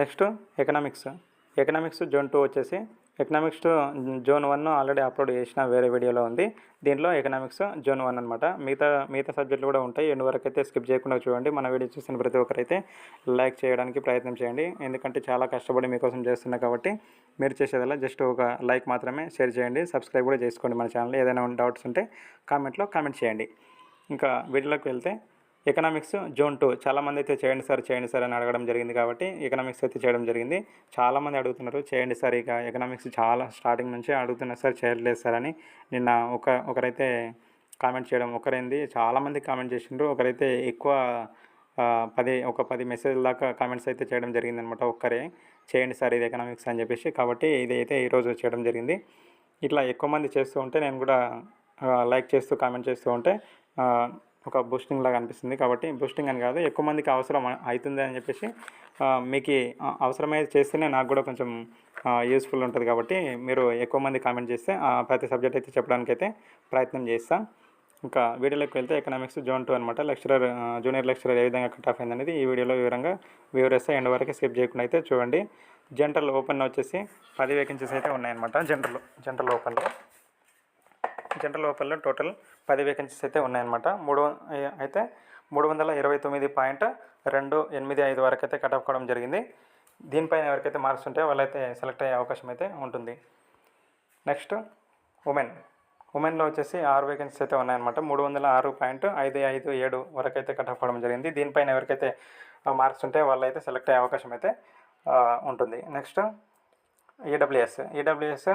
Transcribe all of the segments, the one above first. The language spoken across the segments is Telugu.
Next economics. Economics zone two వచ్చేసి economics zone one already upload చేసిన వేరే వీడియోలో ఉంది. దీంట్లో ఎకనామిక్స్ జోన్ వన్ అనమాట మిగతా మిగతా సబ్జెక్టులు కూడా ఉంటాయి. ఎండు వరకు అయితే స్కిప్ చేయకుండా చూడండి. మన వీడియో చూసిన ప్రతి ఒక్కరైతే లైక్ చేయడానికి ప్రయత్నం చేయండి. ఎందుకంటే చాలా కష్టపడి మీకోసం చేస్తున్నా కాబట్టి మీరు చేసేదల్లా జస్ట్ ఒక లైక్ మాత్రమే షేర్ చేయండి. సబ్స్క్రైబ్ కూడా చేసుకోండి మన ఛానల్. ఏదైనా డౌట్స్ ఉంటే కామెంట్లో కామెంట్ చేయండి. ఇంకా వీడియోలోకి వెళ్తే ఎకనామిక్స్ జోన్ టూ చాలామంది అయితే చేయండి సార్ చేయండి సార్ అని అడగడం జరిగింది కాబట్టి ఎకనామిక్స్ అయితే చేయడం జరిగింది. చాలామంది అడుగుతున్నారు చేయండి సార్ ఇక ఎకనామిక్స్ చాలా స్టార్టింగ్ నుంచి అడుగుతున్నారు సార్ చేయట్లేదు సార్ అని. నిన్న ఒక ఒకరైతే కామెంట్ చేయడం ఒకరైంది చాలామంది కామెంట్ చేసిండ్రు. ఒకరైతే ఎక్కువ పది ఒక పది మెసేజ్ దాకా కామెంట్స్ అయితే చేయడం జరిగింది అనమాట ఒక్కరే. చేయండి సార్ ఇది ఎకనామిక్స్ అని చెప్పేసి. కాబట్టి ఇది అయితే ఈరోజు చేయడం జరిగింది. ఇట్లా ఎక్కువ మంది చేస్తూ ఉంటే నేను కూడా లైక్ చేస్తూ కామెంట్ చేస్తూ ఉంటే ఒక బూస్టింగ్ లాగా అనిపిస్తుంది. కాబట్టి బూస్టింగ్ అని కాదు ఎక్కువ మందికి అవసరం అవుతుంది అని చెప్పేసి మీకు అవసరమైతే చేస్తేనే నాకు కూడా కొంచెం యూస్ఫుల్ ఉంటుంది. కాబట్టి మీరు ఎక్కువ మంది కామెంట్ చేస్తే ప్రతి సబ్జెక్ట్ అయితే చెప్పడానికి అయితే ప్రయత్నం చేస్తాను ఇంకా వీడియోలోకి వెళ్తే ఎకనామిక్స్ జోన్ టూ అనమాట లెక్చరర్ జూనియర్ లెక్చరర్ ఏ విధంగా కట్ ఆఫ్ అయింది అనేది ఈ వీడియోలో వివరంగా వివరిస్తే. ఎండ్ వరకు స్కిప్ చేయకుండా అయితే చూడండి. జనరల్ ఓపెన్ వచ్చేసి పది వేకెన్సీస్ అయితే ఉన్నాయన్నమాట. జనరల్ జనరల్ ఓపెన్లో జనరల్ ఓపెన్లో టోటల్ పది వేకెన్సీస్ అయితే ఉన్నాయన్నమాట. మూడు అయితే మూడు వందల ఇరవై తొమ్మిది పాయింట్ రెండు ఎనిమిది ఐదు వరకు అయితే కట్ ఆఫ్ కావడం జరిగింది. దీనిపైన ఎవరికైతే మార్క్స్ ఉంటే వాళ్ళైతే సెలెక్ట్ అయ్యే అవకాశం అయితే ఉంటుంది. నెక్స్ట్ ఉమెన్ ఉమెన్లో వచ్చేసి ఆరు వేకెన్సీస్ అయితే ఉన్నాయన్నమాట. మూడు వందల ఆరు పాయింట్ ఐదు ఐదు ఏడు వరకు అయితే కట్ ఆఫ్ కావడం జరిగింది. దీనిపైన ఎవరికైతే మార్క్స్ ఉంటే వాళ్ళైతే సెలెక్ట్ అయ్యే అవకాశం అయితే ఉంటుంది. నెక్స్ట్ ఈడబ్ల్యూఎస్ ఈడబ్ల్యూఎస్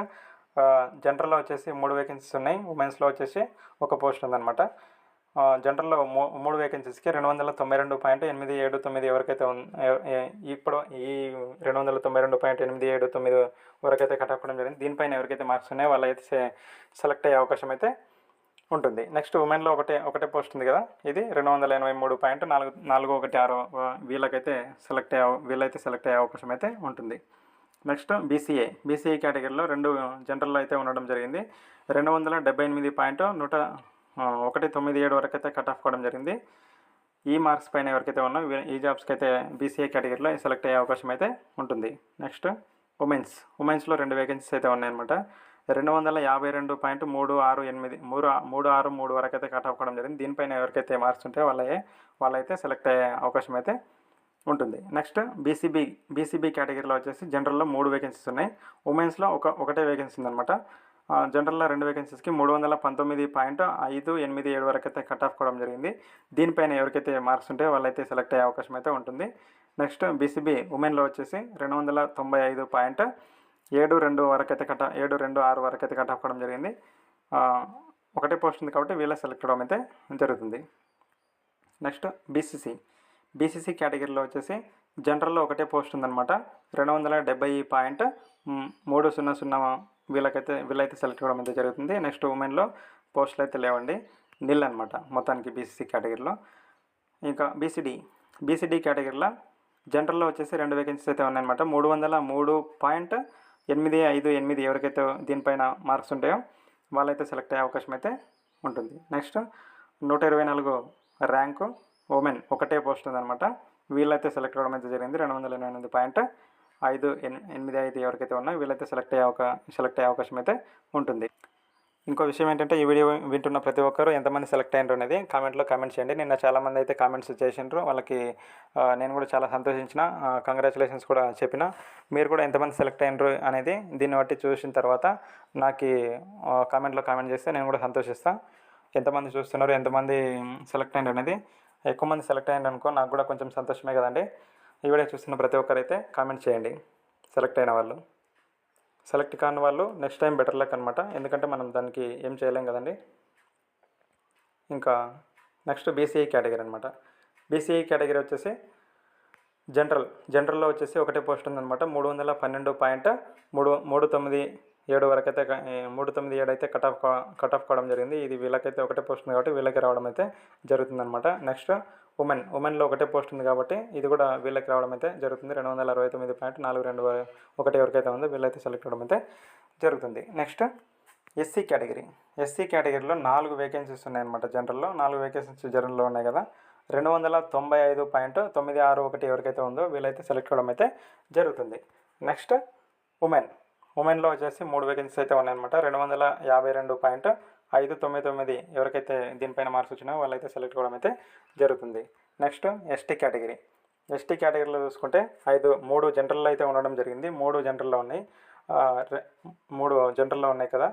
జనరల్లో వచ్చేసి మూడు వేకెన్సీస్ ఉన్నాయి. ఉమెన్స్లో వచ్చేసి ఒక పోస్ట్ ఉందన్నమాట. జనరల్లో మూ మూడు వేకెన్సీస్కి రెండు వందల తొంభై రెండు పాయింట్ ఎనిమిది ఏడు తొమ్మిది ఎవరికైతే ఇప్పుడు ఈ రెండు వందల తొంభై రెండు పాయింట్ ఎనిమిది ఏడు తొమ్మిది వరకైతే కట్ అవ్వడం జరిగింది. దీనిపైన ఎవరికైతే మార్క్స్ ఉన్నాయో వాళ్ళైతే సెలెక్ట్ అయ్యే అవకాశం అయితే ఉంటుంది. నెక్స్ట్ ఉమెన్లో ఒకటే ఒకటే పోస్ట్ ఉంది కదా. ఇది రెండు వందల ఎనభై మూడు పాయింట్ నాలుగు నాలుగు ఒకటి ఆరు వీళ్ళకైతే సెలెక్ట్ అయ్యే వీళ్ళైతే సెలెక్ట్ అయ్యే అవకాశం అయితే ఉంటుంది. Next BCA. బీసీఏ కేటగిరీలో రెండు జనరల్లో అయితే ఉండడం జరిగింది. రెండు వందల డెబ్బై ఎనిమిది పాయింట్ నూట ఒకటి తొమ్మిది ఏడు వరకు అయితే కట్ ఆఫ్ కావడం జరిగింది. ఈ మార్క్స్ పైన ఎవరికైతే ఉన్నా ఈ జాబ్స్కి అయితే బీసీఏ కేటగిరీలో సెలెక్ట్ అయ్యే అవకాశం అయితే ఉంటుంది. Next women's. ఉమెన్స్లో రెండు వేకెన్సీస్ అయితే ఉన్నాయన్నమాట. రెండు వందల యాభై రెండు పాయింట్ మూడు ఆరు ఎనిమిది మూడు మూడు ఆరు మూడు వరకు అయితే కట్ ఆఫ్ కావడం జరిగింది. దీనిపైన ఎవరికైతే మార్క్స్ ఉంటే వాళ్ళే వాళ్ళైతే సెలెక్ట్ అయ్యే అవకాశం అయితే ఉంటుంది. నెక్స్ట్ బీసీబీ బీసీబీ కేటగిరీలో వచ్చేసి జనరల్లో మూడు వేకెన్సీస్ ఉన్నాయి. ఉమెన్స్లో ఒక ఒకటే వేకెన్సీ ఉందన్నమాట. జనరల్లో రెండు వేకెన్సీస్కి మూడు వందల పంతొమ్మిది పాయింట్ ఐదు ఎనిమిది ఏడు వరకు అయితే కట్ ఆఫ్ కావడం జరిగింది. దీనిపైన ఎవరికైతే మార్క్స్ ఉంటే వాళ్ళైతే సెలెక్ట్ అయ్యే అవకాశం అయితే ఉంటుంది. నెక్స్ట్ బీసీబీ ఉమెన్లో వచ్చేసి రెండు వందల తొంభై ఐదు పాయింట్ ఏడు రెండు వరకు అయితే కట్ ఏడు రెండు ఆరు వరకు అయితే కట్ ఆఫ్ కావడం జరిగింది. ఒకటే పోస్ట్ ఉంది కాబట్టి వీళ్ళ సెలెక్ట్ అవ్వడం అయితే జరుగుతుంది. Next BCC. బీసీసీ కేటగిరీలో వచ్చేసి జనరల్లో ఒకటే పోస్ట్ ఉందన్నమాట. రెండు వందల డెబ్బై పాయింట్ మూడు సున్నా సున్నా వీళ్ళకైతే వీళ్ళైతే సెలెక్ట్ అవ్వడం అయితే జరుగుతుంది. నెక్స్ట్ ఉమెన్లో పోస్టులు అయితే లేవండి. నిల్ అనమాట మొత్తానికి బీసీసీ కేటగిరీలో. ఇంకా బీసీడీ. బీసీడీ కేటగిరీలో జనరల్లో వచ్చేసి రెండు వేకెన్సీస్ అయితే ఉన్నాయన్నమాట. మూడు వందల మూడు పాయింట్ ఎనిమిది ఐదు ఎనిమిది ఎవరికైతే దీనిపైన మార్క్స్ ఉంటాయో వాళ్ళైతే సెలెక్ట్ అయ్యే అవకాశం అయితే ఉంటుంది. నెక్స్ట్ నూట ఇరవై నాలుగు ర్యాంకు ఉమెన్ ఒకటే పోస్ట్ ఉందన్నమాట. వీళ్ళైతే సెలెక్ట్ అవ్వడం అయితే జరిగింది. రెండు వందల ఎనభై ఎనిమిది పాయింట్ ఐదు ఎన్- ఎనిమిది ఐదు ఎవరికైతే ఉన్నాయో వీళ్ళైతే సెలెక్ట్ అయ్యే అవకా సెలెక్ట్ అయ్యే అవకాశం అయితే ఉంటుంది. ఇంకో విషయం ఏంటంటే ఈ వీడియో వింటున్న ప్రతి ఒక్కరు ఎంతమంది సెలెక్ట్ అయ్యారు అనేది కామెంట్లో కామెంట్ చేయండి. నిన్న చాలామంది అయితే కామెంట్స్ చేసిండ్రు. వాళ్ళకి నేను కూడా చాలా సంతోషించిన. కంగ్రాచులేషన్స్ కూడా చెప్పిన. మీరు కూడా ఎంతమంది సెలెక్ట్ అయినరు అనేది దీన్ని బట్టి చూసిన తర్వాత నాకు కామెంట్లో కామెంట్ చేస్తే నేను కూడా సంతోషిస్తాను ఎంతమంది చూస్తున్నారు ఎంతమంది సెలెక్ట్ అయ్యారు అనేది ఎక్కువ మంది సెలెక్ట్ అయ్యారు అనుకో నాకు కూడా కొంచెం సంతోషమే కదండి. ఈ వీడియో చూస్తున్న ప్రతి ఒక్కరైతే కామెంట్ చేయండి. సెలెక్ట్ అయిన వాళ్ళు. సెలెక్ట్ కాని వాళ్ళు నెక్స్ట్ టైం బెటర్ లక్ అనమాట ఎందుకంటే మనం దానికి ఏం చేయలేం కదండి. ఇంకా నెక్స్ట్ బీసీఐ కేటగిరీ అనమాట బీసీఐ కేటగిరీ వచ్చేసి జనరల్. జనరల్లో వచ్చేసి ఒకటే పోస్ట్ ఉందన్నమాట. మూడు వందల పన్నెండు పాయింట్ మూడు మూడు తొమ్మిది ఏడు వరకు అయితే మూడు తొమ్మిది ఏడు అయితే కట్ ఆఫ్ కట్ ఆఫ్ కావడం జరిగింది. ఇది వీళ్ళకైతే ఒకటే పోస్ట్ ఉంది కాబట్టి వీళ్ళకి రావడం అయితే జరుగుతుందన్నమాట. నెక్స్ట్ ఉమెన్ ఉమెన్లో ఒకటే పోస్ట్ ఉంది కాబట్టి ఇది కూడా వీళ్ళకి రావడం అయితే జరుగుతుంది. రెండు వందల అరవై తొమ్మిది పాయింట్ నాలుగు రెండు ఒకటి ఎవరికైతే ఉందో. వీళ్ళైతే సెలెక్ట్ అవ్వడం అయితే జరుగుతుంది. నెక్స్ట్ ఎస్సీ కేటగిరీ ఎస్సీ కేటగిరీలో నాలుగు వేకెన్సీస్ ఉన్నాయన్నమాట జనరల్లో నాలుగు వేకెన్సీస్ జనరల్లో ఉన్నాయి కదా. రెండు వందల తొంభై ఐదు పాయింట్ తొమ్మిది ఆరు ఒకటి ఎవరికైతే ఉందో వీళ్ళైతే సెలెక్ట్ అవడం అయితే జరుగుతుంది. నెక్స్ట్ ఉమెన్ ఉమెన్లో వచ్చేసి మూడు వేకెన్సీస్ అయితే ఉన్నాయన్నమాట. రెండు వందల యాభై రెండు పాయింట్ ఐదు తొమ్మిది తొమ్మిది ఎవరికైతే దీనిపైన మార్క్స్ వచ్చినా వాళ్ళైతే సెలెక్ట్ అవ్వడం అయితే జరుగుతుంది. Next ST category. ఎస్టీ కేటగిరీలో చూసుకుంటే ఐదు మూడు జనరల్లో అయితే ఉండడం జరిగింది. మూడు జనరల్లో ఉన్నాయి. మూడు జనరల్లో ఉన్నాయి కదా.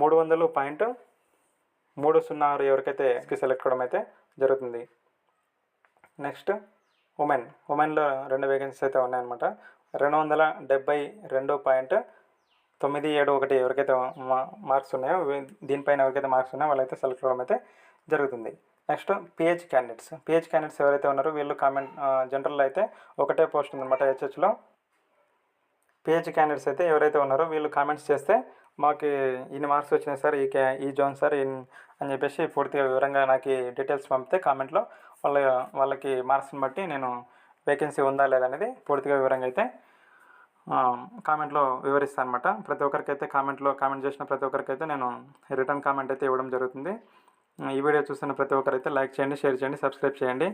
మూడు వందలు పాయింట్ మూడు సున్నా ఆరు ఎవరికైతే సెలెక్ట్ అవ్వడం అయితే జరుగుతుంది. Next women. ఉమెన్లో రెండు వేకెన్సీస్ అయితే ఉన్నాయన్నమాట. రెండు వందల డెబ్బై రెండు పాయింట్ తొమ్మిది ఏడు ఒకటి ఎవరికైతే మా- మార్క్స్ ఉన్నాయో దీనిపైన ఎవరికైతే మార్క్స్ ఉన్నాయో వాళ్ళైతే సెలెక్ట్ అవ్వడం అయితే జరుగుతుంది. Next P H candidates. P H candidates ఎవరైతే ఉన్నారో వీళ్ళు కామెంట్ జనరల్లో అయితే ఒకటే పోస్ట్ ఉందన్నమాట హెచ్హెచ్లో. పిహెచ్ క్యాండిడేట్స్ అయితే ఎవరైతే ఉన్నారో వీళ్ళు కామెంట్స్ చేస్తే మాకు ఇన్ని మార్క్స్ వచ్చినాయి సార్ ఈ క్యా ఈ జోన్ సార్ ఇన్- అని చెప్పేసి పూర్తిగా వివరంగా నాకు డీటెయిల్స్ పంపితే కామెంట్లో వాళ్ళ వాళ్ళకి మార్క్స్ని బట్టి నేను వేకెన్సీ ఉందా లేదా అనేది పూర్తిగా వివరంగా అయితే కామెంట్లో వివరిస్తాను అనమాట ప్రతి ఒక్కరికైతే కామెంట్లో కామెంట్ చేసిన ప్రతి ఒక్కరికైతే నేను రిటర్న్ కామెంట్ అయితే ఇవ్వడం జరుగుతుంది. ఈ వీడియో చూస్తున్న ప్రతి ఒక్కరైతే లైక్ చేయండి షేర్ చేయండి సబ్స్క్రైబ్ చేయండి.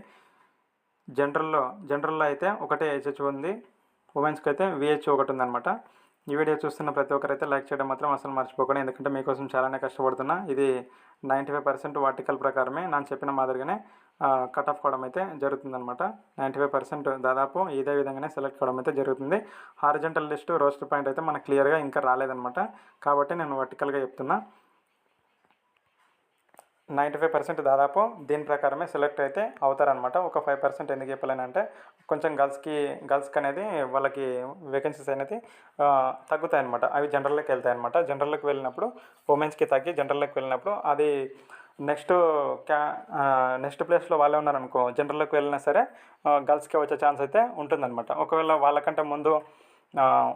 జనరల్లో జనరల్లో అయితే ఒకటే హెచ్హెచ్ ఉంది. ఉమెన్స్కి అయితే విహెచ్ ఒకటి ఉందన్నమాట. ఈ వీడియో చూస్తున్న ప్రతి ఒక్కరైతే లైక్ చేయడం మాత్రం అసలు మర్చిపోకండి. ఎందుకంటే మీకోసం చాలానే కష్టపడుతున్నా. ఇది నైంటీ ఫైవ్ పర్సెంట్ వార్టికల్ ప్రకారమే. నేను చెప్పిన మాదిరిగానే కట్ ఆఫ్ కావడం అయితే జరుగుతుందనమాట నైంటీ ఫైవ్ పర్సెంట్ దాదాపు ఇదే విధంగానే సెలెక్ట్ కావడం అయితే జరుగుతుంది. హారిజెంటల్ లిస్ట్ రోస్టర్ పాయింట్ అయితే మనకు క్లియర్గా ఇంకా రాలేదనమాట కాబట్టి నేను వర్టికల్గా చెప్తున్నా. నైంటీ ఫైవ్ పర్సెంట్ దాదాపు దీని ప్రకారమే సెలెక్ట్ అయితే అవుతారనమాట ఒక ఫైవ్ పర్సెంట్ ఎందుకు చెప్పలేనంటే కొంచెం గర్ల్స్కి గర్ల్స్కి అనేది వాళ్ళకి వేకెన్సీస్ అనేది తగ్గుతాయి అనమాట అవి జనరల్లోకి వెళ్తాయి అనమాట జనరల్లోకి వెళ్ళినప్పుడు ఉమెన్స్కి తగ్గి జనరల్లోకి వెళ్ళినప్పుడు అది నెక్స్ట్ క్యా నెక్స్ట్ ప్లేస్లో వాళ్ళే ఉన్నారనుకో జనరల్లోకి వెళ్ళినా సరే గర్ల్స్కి వచ్చే ఛాన్స్ అయితే ఉంటుందన్నమాట. ఒకవేళ వాళ్ళకంటే ముందు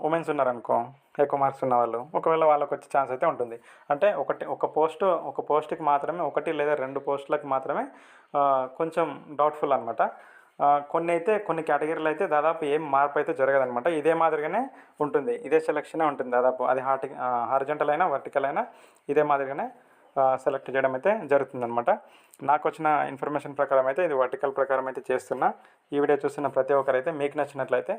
ఉమెన్స్ ఉన్నారనుకో ఎక్కువ మార్క్స్ ఉన్న వాళ్ళు ఒకవేళ వాళ్ళకి వచ్చే ఛాన్స్ అయితే ఉంటుంది. అంటే ఒకటి ఒక పోస్ట్ ఒక పోస్ట్కి మాత్రమే ఒకటి లేదా రెండు పోస్టులకు మాత్రమే కొంచెం డౌట్ఫుల్ అనమాట కొన్ని అయితే కొన్ని కేటగిరీలు అయితే దాదాపు ఏం మార్పు అయితే జరగదనమాట ఇదే మాదిరిగానే ఉంటుంది. ఇదే సెలక్షనే ఉంటుంది దాదాపు. అది హార్టి హార్జెంటల్ అయినా వర్టికల్ అయినా ఇదే మాదిరిగానే సెలెక్ట్ చేయడం అయితే జరుగుతుందనమాట నాకు వచ్చిన ఇన్ఫర్మేషన్ ప్రకారం అయితే ఇది వర్టికల్ ప్రకారం అయితే చేస్తున్నా. ఈ వీడియో చూస్తున్న ప్రతి ఒక్కరైతే మీకు నచ్చినట్లయితే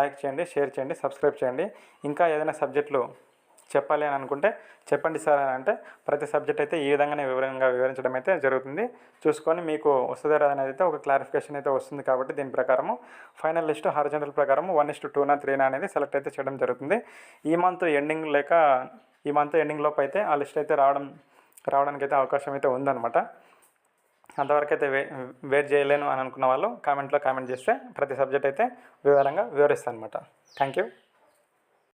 లైక్ చేయండి షేర్ చేయండి సబ్స్క్రైబ్ చేయండి. ఇంకా ఏదైనా సబ్జెక్టులు చెప్పాలి అని అనుకుంటే చెప్పండి సార్ అని అంటే ప్రతి సబ్జెక్ట్ అయితే ఈ విధంగానే వివరంగా వివరించడం అయితే జరుగుతుంది. చూసుకొని మీకు వస్తుందా అనేది అయితే ఒక క్లారిఫికేషన్ అయితే వస్తుంది కాబట్టి దీని ప్రకారము. ఫైనల్ లిస్ట్ హారిజెంటల్ ప్రకారం వన్ ఇస్ టు టూనా త్రీనా అనేది సెలెక్ట్ అయితే చేయడం జరుగుతుంది. ఈ మంత్ ఎండింగ్ లేక ఈ మంత్ ఎండింగ్ లోపు అయితే ఆ లిస్ట్ అయితే రావడం రావడానికి అయితే అవకాశం అయితే ఉందన్నమాట. అంతవరకు అయితే వే వెయిట్ చేయలేను అని అనుకున్న వాళ్ళు కామెంట్లో కామెంట్ చేస్తే ప్రతి సబ్జెక్ట్ అయితే వివరంగా వివరిస్తాను అనమాట థ్యాంక్ యూ.